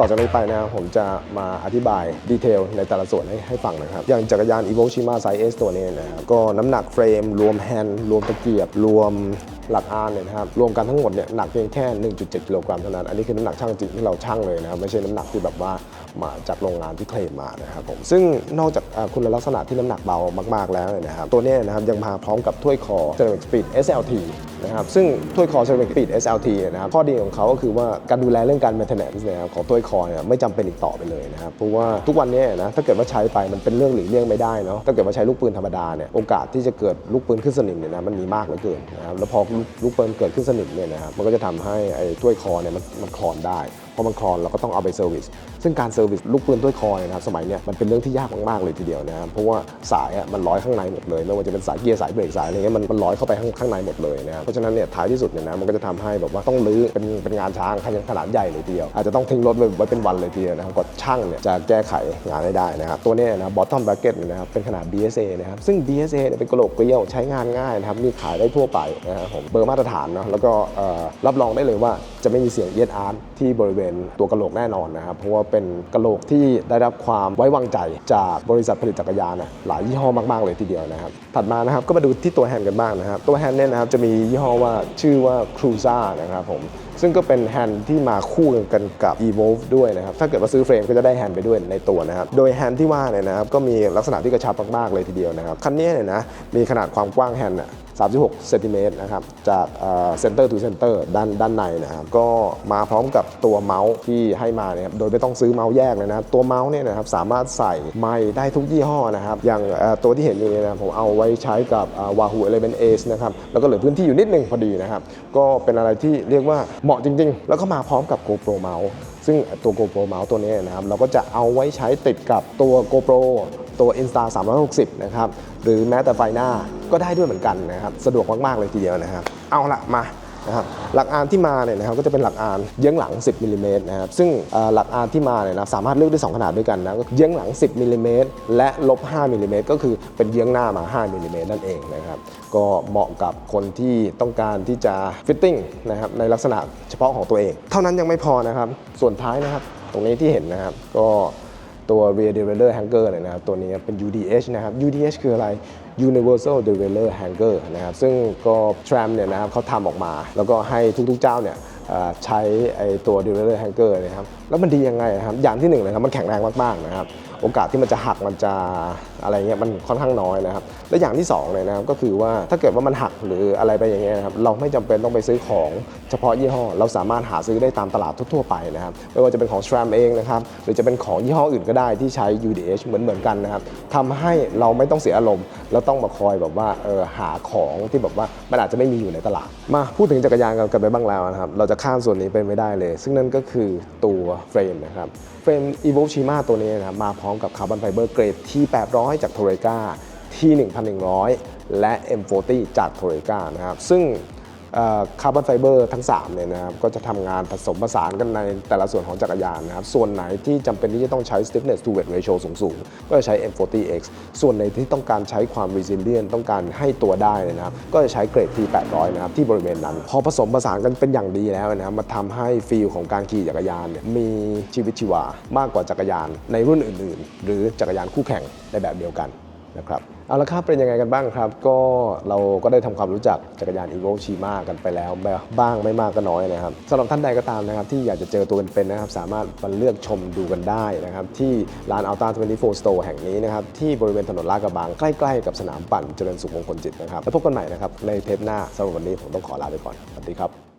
ต่อจากนี้ไปนะครับผมจะมาอธิบายดีเทลในแต่ละส่วนให้ให้ฟังนะครับ อย่างจักรยาน Evo Shima Size S ตัวนี้นะครับก็น้ำหนักเฟรม รวมแฮนด์รวมตะเกียบ รวมหลักอานเนี่ยนะครับรวมกันทั้งหมดเนี่ยหนักเพียงแค่ 1.7 กิโลกรัมเท่านั้น อันนี้คือน้ำหนักช่างจริงที่เราช่างเลยนะครับ ไม่ใช่น้ำหนักที่แบบว่ามาจากโรงงานที่เคลมมานะครับผมซึ่งนอกจากคุณลักษณะที่น้ำหนักเบามาก ๆแล้วเนี่ยนะครับตัวนี้นะครับยังมาพร้อมกับถ้วยคอ Ceramic Speed SLT นะครับซึ่งถ้วยคอเซรามิกปิด SLT นะครับข้อดีของเขาก็คือว่าการดูแลเรื่องการ maintenance นะครับของถ้วยคอเนี่ยไม่จำเป็นอีกต่อไปเลยนะครับเพราะว่าทุกวันนี้นะถ้าเกิดว่าใช้ไปมันเป็นเรื่องหลีกเลี่ยงไม่ได้เนาะถ้าเกิดว่าใช้ลูกปืนธรรมดาเนี่ยโอกาสที่จะเกิดลูกปืนขึ้นสนิมเนี่ยนะมันมีมากเหลือเกินนะครับแล้วพอลูกปืนเกิดขึ้นสนิมเนี่ยนะครับมันก็จะทำให้ไอ้ถ้วยคอเนี่ยมันมันคลอนได้ พอมันคลอนเราก็ต้องเอาไปเซอร์วิสซึ่งการเซอร์วิสลูกปืนถ้วยคอยนะครับสมัยเนี่ยมันเป็นเรื่องที่ยากมากๆเลยทีเดียวนะครับเพราะว่าสายอะมันร้อยข้างในหมดเลยไม่ว่าจะเป็นสายเกียร์สายเบรกสายอะไรเงี้ยมันมันร้อยเข้าไปข้างข้างในหมดเลยนะครับเพราะฉะนั้นเนี่ยท้ายที่สุดเนี่ยนะมันก็จะทำให้แบบว่าต้องรื้อเป็นเป็นงานช้างขนาดใหญ่เลยทีเดียวอาจจะต้องทิ้งรถไว้ไว้เป็นวันเลยทีเดียวนะครับกว่าช่างเนี่ยจะแก้ไขงานให้ได้นะครับตัวเนี้นะ bottom bracket เนี่ยนะครับเป็นขนาด BSA นะครับซึ่ง BSA เนี่ยเป็นกระโหลกเกลียวใช้งานง่ายนะครับมีขายได้ทั่วไปนะครับผมเบอร์มาตรฐานเนาะแล้วก็เอ่อรับรองได้เลยว่าจะไม่มีเสียงเอียดอาร์ที่บริเวณตัวกระโหลกแน่นอนนะครับเพราะว่าเป็นกระโหลกที่ได้รับความไว้วางใจจากบริษัทผลิตจักรยานนะหลายยี่ห้อมาก ๆ เลยทีเดียวนะครับถัดมานะครับก็มาดูที่ตัวแฮนด์กันบ้างนะครับตัวแฮนด์เนี่ยนะครับจะมียี่ห้อว่าชื่อว่า Cruza นะครับผม ซึ่งก็เป็นแฮนด์ที่มาคู่กันกับ Evolve ด้วยนะครับ ถ้าเกิดว่าซื้อเฟรมก็จะได้แฮนด์ไปด้วยในตัวนะครับ โดยแฮนด์ที่ว่าเนี่ยนะครับก็มีลักษณะที่กระชับมากๆเลยทีเดียวนะครับ คันนี้เนี่ยนะมีขนาดความกว้างแฮนด์36เซนติเมตรนะครับจากเซนเตอร์ทูเซนเตอร์ด้านด้านในนะครับก็มาพร้อมกับตัวเมาส์ที่ให้มาเนี่ยครับโดยไม่ต้องซื้อเมาส์แยกเลยนะตัวเมาส์เนี่ยนะครับสามารถใส่ไมค์ได้ทุกยี่ห้อนะครับอย่างตัวที่เห็นอยู่เนี่ยนะผมเอาไว้ใช้กับวาฮูเอเลเมนเอสนะครับแล้วก็เหลือพื้นที่อยู่นิดนึงพอดีนะครับก็เป็นอะไรที่เรียกว่าเหมาะจริงๆ แล้วก็มาพร้อมกับ GoPro Mouse ซึ่งตัว GoPro Mouse ตัวนี้นะครับเราก็จะเอาไว้ใช้ติดกับตัว GoPro ตัว Insta 360 นะครับ หรือแม้แต่ไฟหน้าก็ได้ด้วยเหมือนกันนะครับ สะดวกมาก ๆ เลยทีเดียวนะครับ เอาละมา นะครับหลักอานที่มาเนี่ยนะครับก็จะเป็นหลักอานเยื้องหลัง 10มิลลิเมตรนะครับซึ่งหลักอานที่มาเนี่ยนะสามารถเลือกได้ 2 ขนาดด้วยกันนะก็เยื้องหลัง 10มิลลิเมตรและลบ5มิลลิเมตรก็คือเป็นเยื้องหน้ามา 5มิลลิเมตรนั่นเองนะครับก็เหมาะกับคนที่ต้องการที่จะฟิตติ้งนะครับในลักษณะเฉพาะของตัวเอง เท่านั้นยังไม่พอนะครับส่วนท้ายนะครับตรงนี้ที่เห็นนะครับก็ ตัว rear derailleur hanger เนี่ยนะครับตัวนี้เป็น UDH นะครับ UDH คืออะไร Universal Derailleur Hanger นะครับซึ่งก็ tram เนี่ยนะครับเขาทำออกมา แล้วก็ให้ทุกๆเจ้าเนี่ย ใช้ไอตัว derailleur hanger นะครับแล้วมันดียังไงนะครับอย่างที่หนึ่งเลยครับมันแข็งแรงมากๆนะครับโอกาสที่มันจะหักมันจะอะไรเงี้ยมันค่อนข้างน้อยนะครับ และอย่างที่สองเลยนะครับก็คือว่าถ้าเกิดว่ามันหักหรืออะไรไปอย่างเงี้ยนะครับเราไม่จำเป็นต้องไปซื้อของเฉพาะยี่ห้อ เราสามารถหาซื้อได้ตามตลาดทั่วๆไปนะครับไม่ว่าจะเป็นของ SRAM เองนะครับหรือจะเป็นของยี่ห้ออื่นก็ได้ที่ใช้ UDH เหมือนเหมือนๆกันนะครับทำให้เราไม่ต้องเสียอารมณ์ แล้วต้องมาคอยแบบว่าเออหาของที่แบบว่ามันอาจจะไม่มีอยู่ในตลาดมาพูดถึงจักรยานกันไปบ้างแล้วนะครับเราจะข้ามส่วนนี้ไปไม่ได้เลย ซึ่งนั่นก็คือตัวเฟรมนะครับ เฟรม evo shima ตัวนี้นะครับมาพร้อมกับคาร์บอนไฟเบอร์เกรดที่ 800 จากโทเรกาที่ 1,100 และ M40 จากโทเรกานะครับ ซึ่ง คาร์บอนไฟเบอร์ทั้ง3เนี่ยนะครับก็จะทำงานผสมผสานกันในแต่ละส่วนของจักรยานนะครับส่วนไหนที่จำเป็นที่จะต้องใช้ stiffness to weight ratio สูงๆ ก็จะใช้ M40X ส่วนในที่ต้องการใช้ความ resilient ต้องการให้ตัวได้นะครับก็จะใช้เกรด T800 นะครับที่บริเวณนั้น พอผสมผสานกันเป็นอย่างดีแล้วนะครับมาทำให้ฟีลของการขี่จักรยานเนี่ยมีชีวิตชีวามากกว่าจักรยานในรุ่นอื่น ๆ หรือจักรยานคู่แข่งในแบบเดียวกัน นะครับเอาละครับเป็นยังไงกันบ้างครับ ก็เราก็ได้ทำความรู้จักจักรยาน Evo Shima กันไปแล้วบ้างไม่มากก็น้อยนะครับสำหรับท่านใดก็ตามนะครับ ที่อยากจะเจอตัวเป็นๆนะครับ สามารถมาเลือกชมดูกันได้นะครับ ที่ร้าน Alta 24 Store แห่งนี้นะครับ ที่บริเวณถนนลาดกระบังใกล้ๆกับสนามปั่นเจริญสุขมงคลจิตนะครับ แล้วพบกันใหม่นะครับในเทปหน้าสำหรับวันนี้ผมต้องขอลาไปก่อนสวัสดีครับ